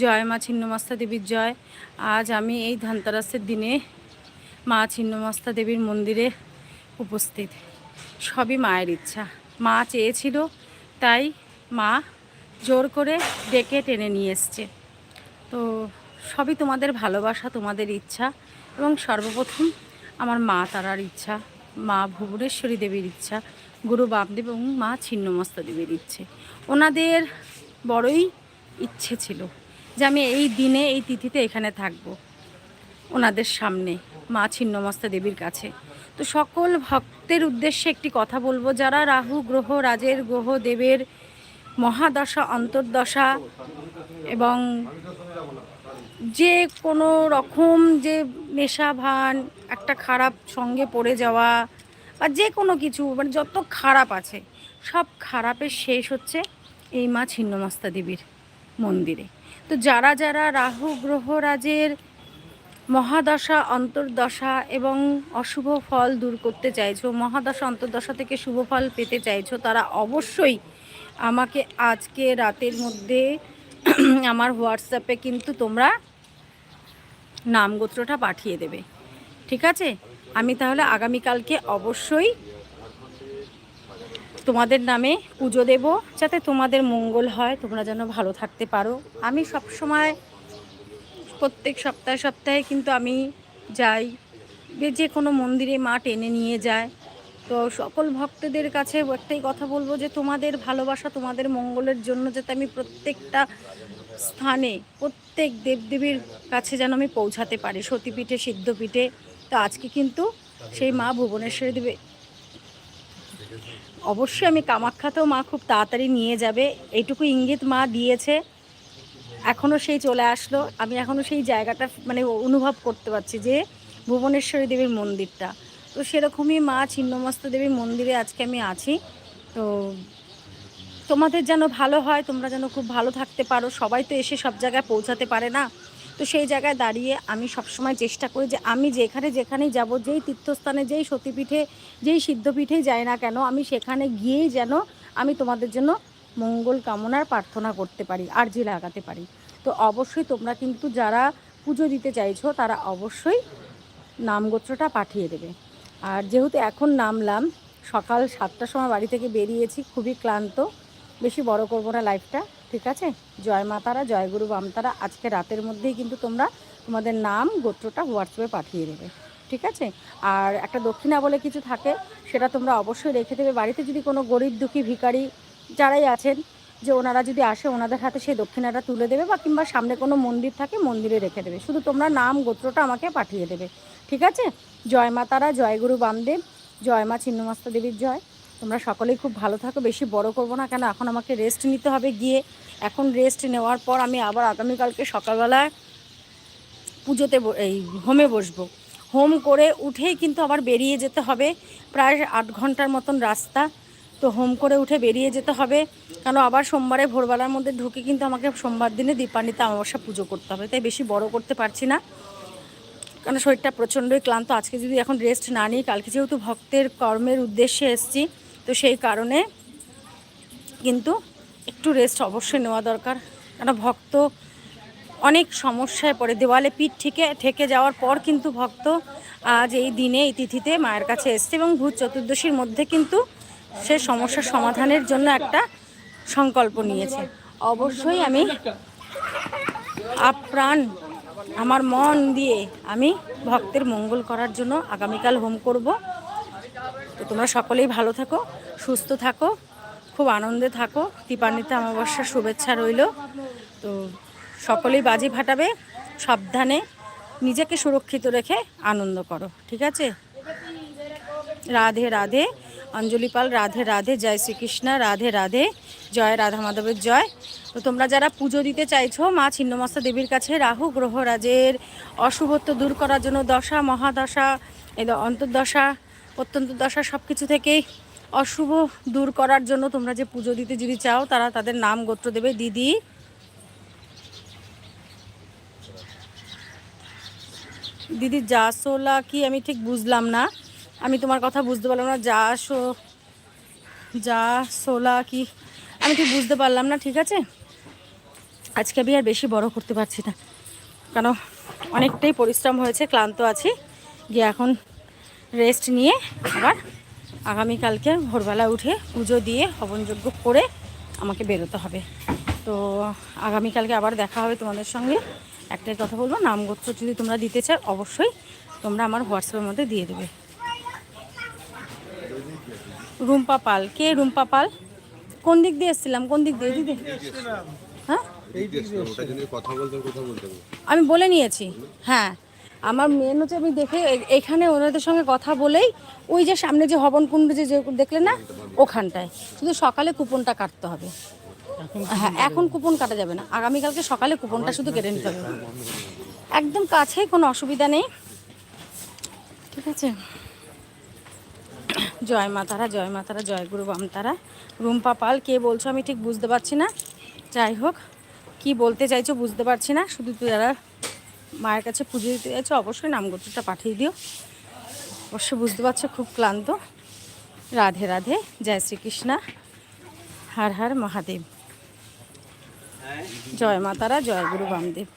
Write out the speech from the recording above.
জয় মা ছিন্নমস্তা দেবীর জয়। আজ আমি এই ধানতেরাসের দিনে মা ছিন্নমস্তা দেবীর মন্দিরে উপস্থিত। সবই মায়ের ইচ্ছা। মা চেয়েছিল, তাই মা জোর করে ডেকে টেনে নিয়ে এসছে। তো সবই তোমাদের ভালোবাসা, তোমাদের ইচ্ছা এবং সর্বপ্রথম আমার মা তারার ইচ্ছা, মা ভুবনেশ্বরী দেবীর ইচ্ছা, গুরু বামদেব এবং মা ছিন্নমস্তা দেবীর ইচ্ছে। ওনাদের বড়ই ইচ্ছে ছিল। যে আমি এই দিনে, এই তিথিতে এখানে থাকব, ওনাদের সামনে, মা ছিন্নমস্তা দেবীর কাছে। তো সকল ভক্তের উদ্দেশ্যে একটি কথা বলব, যারা রাহু গ্রহ, রাজের গ্রহ, দেবের মহাদশা, অন্তর্দশা এবং যে কোনো রকম যে নেশা, ভান, একটা খারাপ সঙ্গে পড়ে যাওয়া বা যে কোনো কিছু মানে যত খারাপ আছে, সব খারাপের শেষ হচ্ছে এই মা ছিন্নমস্তা দেবীর। মন্দিরে। তো যারা যারা রাহু গ্রহরাজের মহাদশা, অন্তর্দশা এবং অশুভ ফল দূর করতে চাইছো, মহাদশা, অন্তর্দশা থেকে শুভ ফল পেতে চাইছো, তারা অবশ্যই আমাকে আজকে রাতের মধ্যে আমার হোয়াটসঅ্যাপে কিন্তু তোমরা নাম গোত্রটা পাঠিয়ে দেবে। ঠিক আছে? আমি তাহলে আগামীকালকে অবশ্যই তোমাদের নামে পুজো দেব, যাতে তোমাদের মঙ্গল হয়, তোমরা যেন ভালো থাকতে পারো। আমি সব সময় প্রত্যেক সপ্তাহে সপ্তাহে কিন্তু আমি যাই। যে- কোনো মন্দিরে মা টেনে নিয়ে যায়। তো সকল ভক্তদের কাছে একটাই কথা বলব যে, তোমাদের ভালোবাসা, তোমাদের মঙ্গলের জন্য যাতে আমি প্রত্যেকটা স্থানে, প্রত্যেক দেবদেবীর কাছে যেন আমি পৌঁছাতে পারি। সতীপীঠে, সিদ্ধপীঠে। তো আজকে কিন্তু সেই মা ভুবনেশ্বরী দেবী অবশ্যই আমি কামাখ্যাতেও মা খুব তাড়াতাড়ি নিয়ে যাবে। এইটুকু ইঙ্গিত মা দিয়েছে। এখনও সেই চলে আসলো। আমি এখনও সেই জায়গাটা মানে অনুভব করতে পারছি যে ভুবনেশ্বরী দেবীর মন্দিরটা। তো সেরকমই মা ছিন্নমস্ত দেবীর মন্দিরে আজকে আমি আছি। তো তোমাদের যেন ভালো হয়, তোমরা যেন খুব ভালো থাকতে পারো। সবাই তো এসে সব জায়গায় পৌঁছাতে পারে না। তো সেই জায়গায় দাঁড়িয়ে আমি সবসময় চেষ্টা করি যে আমি যেখানে যেখানেই যাব, যেই তীর্থস্থানে, যেই সতীপীঠে, যেই সিদ্ধপীঠেই যাই না কেন, আমি সেখানে গিয়েই যেন আমি তোমাদের জন্য মঙ্গল কামনার প্রার্থনা করতে পারি, আর্জি লাগাতে পারি। তো অবশ্যই তোমরা কিন্তু যারা পুজো দিতে চাইছো, তারা অবশ্যই নামগোত্রটা পাঠিয়ে দেবে। আর যেহেতু এখন নামলাম, সকাল সাতটার সময় বাড়ি থেকে বেরিয়েছি, খুবই ক্লান্ত, বেশি বড় করব না লাইফটা ঠিক আছে? জয় মাতারা জয় গুরু বামতারা আজকে রাতের মধ্যেই কিন্তু তোমরা তোমাদের নাম, গোত্রটা হোয়াটসঅ্যাপে পাঠিয়ে দেবে। ঠিক আছে? আর একটা দক্ষিণা বলে কিছু থাকে, সেটা তোমরা অবশ্যই রেখে দেবে। বাড়িতে যদি কোনো গরিব দুঃখী ভিখারি যারাই আছেন, যে ওনারা যদি আসে, ওনাদের হাতে সেই দক্ষিণাটা তুলে দেবে বা কিংবা সামনে কোনো মন্দির থাকে, মন্দিরে রেখে দেবে। শুধু তোমরা নাম, গোত্রটা আমাকে পাঠিয়ে দেবে। ঠিক আছে? জয় মা তারা, জয় গুরু বামদেব, জয় মা ছিন্নমস্তা দেবীর জয়। তোমরা সকলেই খুব ভালো থাকো, বেশি বড় করব না। কেন? এখন আমাকে রেস্ট নিতে হবে গিয়ে। এখন রেস্ট নেওয়ার পর আমি আবার আগামীকালকে সকালবেলায় পুজোতে এই হোমে বসবো। হোম করে উঠেই কিন্তু আবার বেরিয়ে যেতে হবে। প্রায় আট ঘণ্টার মতন রাস্তা। তো হোম করে উঠে বেরিয়ে যেতে হবে। কেন? আবার সোমবারে ভোরবেলার মধ্যে ঢুকে কিন্তু আমাকে সোমবার দিনে দীপান্বিতা অমাবস্যা পুজো করতে হবে। তাই বেশি বড় করতে পারছি না। কারণ শরীরটা প্রচণ্ডই ক্লান্ত। আজকে যদি এখন রেস্ট না নিই, কালকে যেহেতু ভক্তের কর্মের উদ্দেশ্যে এসেছি তো সেই কারণে কিন্তু একটু রেস্ট অবশ্যই নেওয়া দরকার। কেন ভক্ত অনেক সমস্যায় পড়ে। দেওয়ালে পিঠ থেকে ঠেকে যাওয়ার পর কিন্তু ভক্ত আজ এই দিনে, এই তিথিতে মায়ের কাছে এসছে এবং ভূত চতুর্দশীর মধ্যে কিন্তু সে সমস্যার সমাধানের জন্য একটা সংকল্প নিয়েছে। অবশ্যই আমি আপ্রাণ আমার মন দিয়ে আমি ভক্তের মঙ্গল করার জন্য আগামীকাল হোম করব। তোমরা সকলেই ভালো থাকো, সুস্থ থাকো, খুব আনন্দে থাকো। দীপান্বিতা অমাবস্যার শুভেচ্ছা রইল। তো সকলেই বাজি ফাটাবে, সাবধানে নিজেকে সুরক্ষিত রেখে আনন্দ করো, ঠিক আছে? রাধে রাধে, অঞ্জলি পাল, রাধে রাধে, জয় শ্রীকৃষ্ণ, রাধে রাধে, জয় রাধা মাধবের জয়। তো তোমরা যারা পুজো দিতে চাইছো, মা ছিন্নমস্তা দেবীর কাছে রাহু গ্রহরাজের অশুভত্ব দূর করার জন্য দশা, মহাদশা, এই অন্তর্দশা অত্যন্ত দশা সব কিছু থেকেই অশুভ দূর করার জন্য তোমরা যে পুজো দিতে যদি চাও, তারা তাদের নাম গোত্র দেবে, দিদি। দিদি জাসোলা কি আমি ঠিক বুঝলাম না। আমি তোমার কথা বুঝতে পারলাম না জাসো যা সোলা কি, আমি ঠিক বুঝতে পারলাম না, ঠিক আছে? আজকে আমি আর বেশি বড় করতে পারছি না। কেন, অনেকটাই পরিশ্রম হয়েছে, ক্লান্ত আছি। গিয়ে এখন রেস্ট নিয়ে আবার আগামীকালকে ভোরবেলা উঠে পুজো দিয়ে হবনযজ্ঞ করে আমাকে বেরোতে হবে। তো আগামীকালকে আবার দেখা হবে তোমাদের সঙ্গে। একটাই কথা বলব নামগোত্র যদি তোমরা দিতে চাও অবশ্যই তোমরা আমার হোয়াটসঅ্যাপের মধ্যে দিয়ে দেবে। রুম্পা পাল কে রুম্পা পাল? কোন দিক দিয়ে এসেছিলাম? কোন দিক দিয়ে? দিদি হ্যাঁ। আমি বলে নিয়েছি। হ্যাঁ। আমার মেন হচ্ছে আমি দেখে এখানে ওনাদের সঙ্গে কথা বলেই ওই যে সামনে যে হবন কুণ্ড যে দেখলে না, ওখানটায়। শুধু সকালে কুপনটা কাটতে হবে। হ্যাঁ এখন কুপন কাটা যাবে না। আগামীকালকে সকালে কুপনটা শুধু কেটে নিতে হবে। একদম কাছেই কোনো অসুবিধা নেই। ঠিক আছে? জয় মাতারা জয় মাতারা জয় গুরু বামতারা রুম্পা পাল, কে বলছো আমি ঠিক বুঝতে পারছি না। যাই হোক, কি বলতে চাইছো বুঝতে পারছি না। শুধু যারা মায়ের কাছে পুজো দিতে গেছে অবশ্যই নামগোত্রটা পাঠিয়ে দিও। অবশ্যই বুঝতে পারছ, খুব ক্লান্ত। রাধে রাধে, জয় শ্রীকৃষ্ণা, হর হর মহাদেব। জয় মাতারা, জয় গুরু বামদেব।